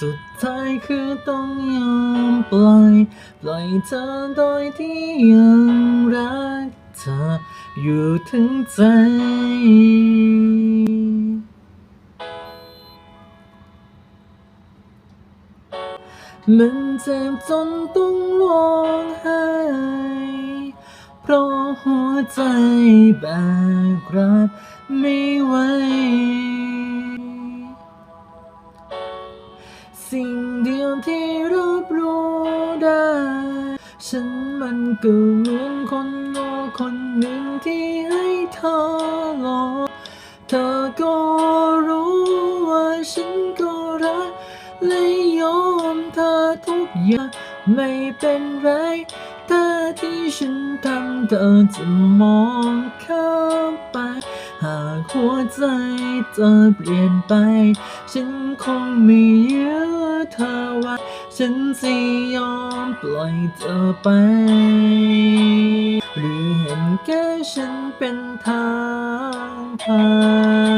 สุดท้ายคือต้องยอมปล่อย ปล่อยเธอโดยที่ยังรักเธออยู่ถึงใจ มันเจ็บจนต้องร้องไห้เพราะหัวใจแบกรับไม่ไหว งที่รับรู้ได้ ฉันมันก็เหมือนคนโง่คนหนึ่งที่ให้เธอหลอกเธอก็รู้ว่าฉันก็รักและยอมเธอทุกอย่างไม่เป็นไรถ้าที่ฉันทำเธอจะมองข้ามไป หากหัวใจเธอเปลี่ยนไป ฉันคงไม่เยื้อเธอ ฉันจะยอมปล่อยเธอไป หรือเห็นแค่ฉันเป็นทางผ่าน